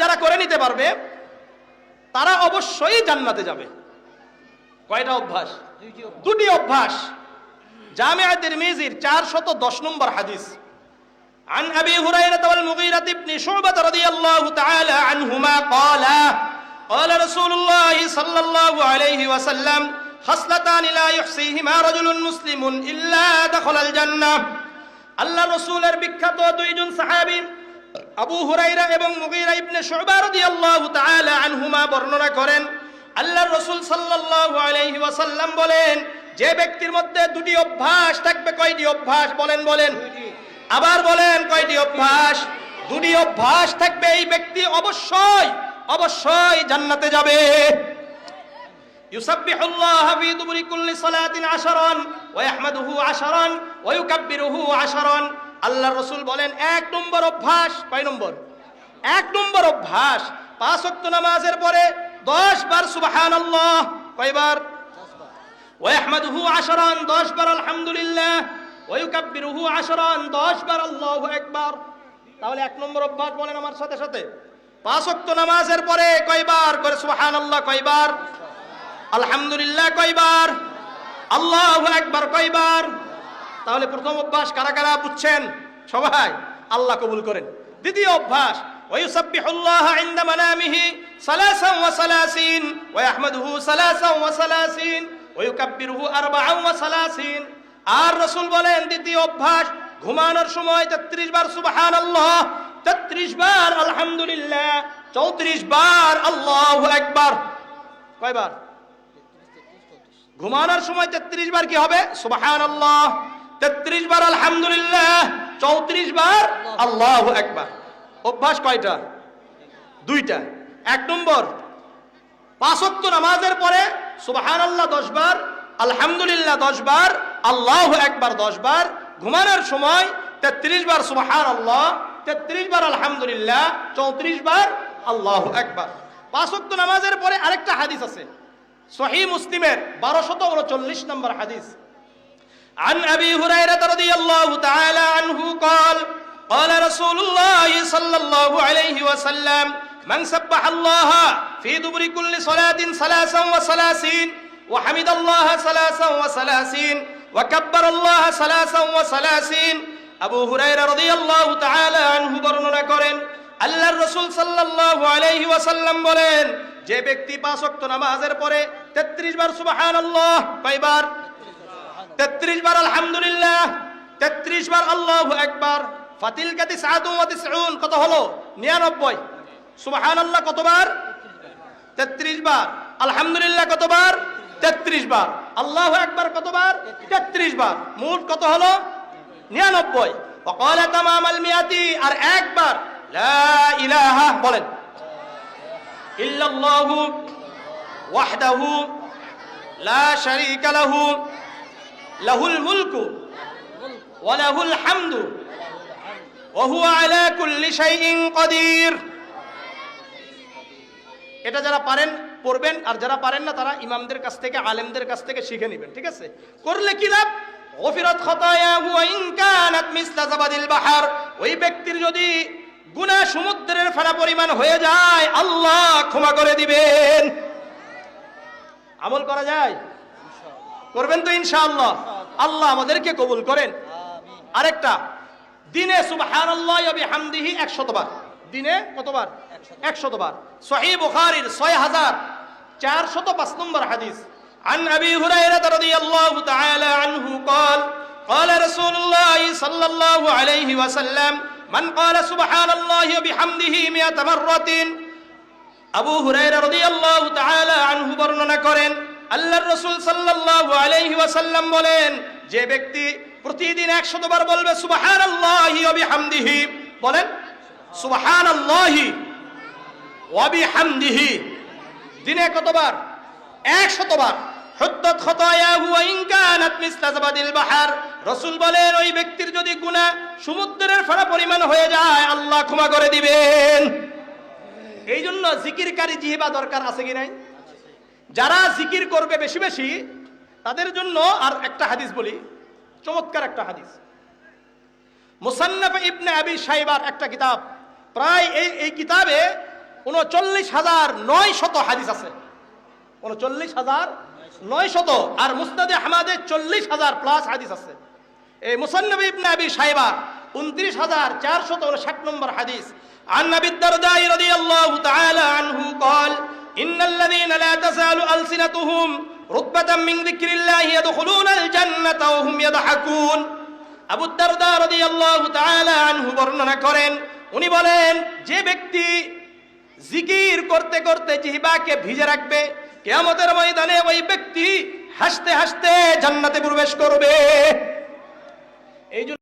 যারা করে নিতে পারবে তারা অবশ্যই জান্নাতে যাবে কয়টা অভ্যাস দুটি অভ্যাস জামিয়া তিরমিজির চারশত দশ নম্বর হাদিস عن أبي هريرة والمغيرة بن شعبة رضي الله تعالى عنهما قال قال رسول الله صلى الله عليه وسلم خصلتان لا يحصيهما رجل مسلم إلا دخل الجنة আল্লাহ রসুলের বিখ্যাত দুইজন সাহাবী আবু হুরাইরা এবং মুগীরা ইবনে শুবা রাদিয়াল্লাহু তাআলা আনহুমা বর্ণনা করেন আল্লাহর রসুল সাল্লাল্লাহু আলাইহি ওয়াসাল্লাম বলেন যে ব্যক্তির মধ্যে দুটি অভ্যাস থাকবে কয়টি অভ্যাস বলেন বলেন আবার বলেন কয়টি অভ্যাস দুটি অভ্যাস থাকবে এই ব্যক্তি অবশ্যই অবশ্যই জান্নাতে যাবে يسبح الله في دبر كل صلاة عشرا ويحمده عشرا ويكبره عشرا আল্লাহ রসুল বলেন, এক নম্বর অভ্যাস, কয় নম্বর? এক নম্বর অভ্যাস, পাঁচ ওয়াক্ত নামাজের পরে দশ বার সুবাহান আল্লাহ কয়বার? ওয়াহমাদুহু আশরান, দশ বার আলহামদুলিল্লাহ, ওয়ুকাব্বিরুহু আশরান, দশ বার আল্লাহু একবার। তাহলে এক নম্বর অভ্যাস বলেন আমার সাথে সাথে। পাঁচ ওয়াক্ত নামাজের পরে কয়বার করে সুবহানাল্লাহ, কয়বার? আলহামদুলিল্লাহ, কয়বার? আল্লাহু একবার, কয়বার? তাহলে প্রথম অভ্যাস কারা কারা বুঝছেন সবাই আল্লাহ কবুল করেন দ্বিতীয় অভ্যাস ويسبح الله عند منامه ثلاثا وثلاثين ويحمده ثلاثا وثلاثين ويكبره أربعا وثلاثين আর রসুল বলেন দ্বিতীয় অভ্যাস ঘুমানোর সময় তেত্রিশ বার সুবাহান আল্লাহ তেত্রিশ বার আলহামদুলিল্লাহ চৌত্রিশ বার আল্লাহ একবার কয়বার ঘুমানোর সময় তেত্রিশ বার কি হবে সুবাহান আল্লাহ তেত্রিশ বার আলহামদুলিল্লাহ, চৌত্রিশ বার আল্লাহ একবার অভ্যাস কয়টা? দুইটা। এক নম্বর পাঁচক্ত নামাজের পরে সুবাহান আল্লাহ দশ বার, আলহামদুলিল্লাহ দশ বার, আল্লাহ একবার দশ বার, ঘুমানোর সময় তেত্রিশ বার সুবাহান আল্লাহ তেত্রিশ বার আলহামদুলিল্লাহ, চৌত্রিশ বার আল্লাহ একবার পাঁচক্ত নামাজের পরে আরেকটা হাদিস আছে সহি মুসলিমের বারোশত উনচল্লিশ নম্বর হাদিস। عن أبي هريرة رضي الله تعالى عنه قال قال رسول الله صلى الله عليه وسلم من سبح الله في دبر كل صلاة ثلاثا وثلاثين وحمد الله ثلاثا وثلاثين وكبر الله ثلاثا وثلاثين أبو هريرة رضي الله تعالى عنه বর্ণনা করেন আল্লাহর রসুল সাল্লাল্লাহু আলাইহি ওয়াসাল্লাম বলেন যে ব্যক্তি পাঁচ ওয়াক্ত নামাজের পরে 33 বার সুবহানাল্লাহ কয়বার তেত্রিশ বার আলহামদুলিল্লাহ, তেত্রিশ বার আল্লাহ একবার ফাতিল কাতি সাদু তিসউন, কত হলো? নিরানব্বই। সুবাহান আল্লাহ কতবার? তেত্রিশ বার। আলহামদুলিল্লাহ, কতবার? তেত্রিশ বার। আল্লাহ একবার কতবার? তেত্রিশ বার। মোট কত হলো? নিরানব্বই। অকলে তামাম আল মিয়াতি, আর একবার, লা ইলাহা, বলেন। ইল্লাল্লাহু ওয়াহদাহু, লা শারীকা লাহু লাহুল মুলকু ওয়ালাহুল হামদু ওহু আলা কুল্লি শাইইন কদির। এটা যারা পারেন, পড়বেন, আর যারা পারেন না, তারা ইমামদের কাছ থেকে, আলেমদের কাছ থেকে শিখে নেবেন, ঠিক আছে? করলে কি লাভ? গফিরাত খতায়াহু ইন কানাত মিসলা জাবাদিল বাহার। ওই ব্যক্তির যদি গুনাহ সমুদ্রের ফেনা পরিমাণ হয়ে যায়, আল্লাহ ক্ষমা করে দিবেন। আমল করা যায়? করবেন তো ইনশাআল্লাহ আল্লাহ আমাদেরকে কবুল করেন আরেকটা দিনে সুবহানাল্লাহ ওয়া বিহামদিহি 100 বার দিনে কতবার 100 বার সহিহ বুখারীর 6405 নম্বর হাদিস عن ابي هريره رضي الله تعالى عنه قال قال رسول الله صلى الله عليه وسلم من قال سبحان الله وبحمده 100 مرة আবু হুরায়রা রাদিয়াল্লাহু তাআলা আনহু বর্ণনা করেন আল্লাহর রাসূল সাল্লাল্লাহু আলাইহি ওয়াসাল্লাম বলেন, যে ব্যক্তি প্রতিদিন 100 বার বলবে সুবহানাল্লাহি ওয়া বিহামদিহি, বলেন, সুবহানাল্লাহি ওয়া বিহামদিহি, দিনে কতবার? 100 বার হুদ্দাত খতায়াহু ওয়া ইন কানাত মিসলা জাবাদিল বাহার। রাসূল বলেন, ওই ব্যক্তির যদি গুনাহ সমুদ্রের ফেনা পরিমাণ হয়ে যায়, আল্লাহ ক্ষমা করে দিবেন। এই জন্য জিকিরকারী জিহিবা দরকার আছে কি নাই? যারা জিকির করবে বেশি বেশি তাদের জন্য আর একটা হাদিস বলি চমৎকার একটা হাদিস মুসান্নাফ ইবনে আবি সাইবার একটা কিতাব প্রায় এই এই কিতাবে উনচল্লিশ হাজার নয় শত হাদিস আছে উনচল্লিশ হাজার নয় শত আর মুস্তাদে হামাদে চল্লিশ হাজার প্লাস হাদিস আছে এই মুসান্নবী ইবনে আবি সাইবা উনত্রিশ হাজার চারশত উনষাট নম্বর হাদিস عن ابي الدرداء رضي الله تعالى عنه قال ইন্নাল্লাযীনা লা তাসালু আলসিনাতুহুম রুতবাতাম মিন যিকরিল্লাহি ইয়াদখুলুনাল জান্নাতা ওয়া হুম ইয়াদহাকুন। আবু দারদা রাদিয়াল্লাহু তাআলা আনহু বর্ণনা করেন, উনি বলেন, যে ব্যক্তি জিকির করতে করতে জিহ্বাকে ভিজে রাখবে, কিয়ামতের ময়দানে ওই ব্যক্তি হাসতে হাসতে জান্নাতে প্রবেশ করবে। এই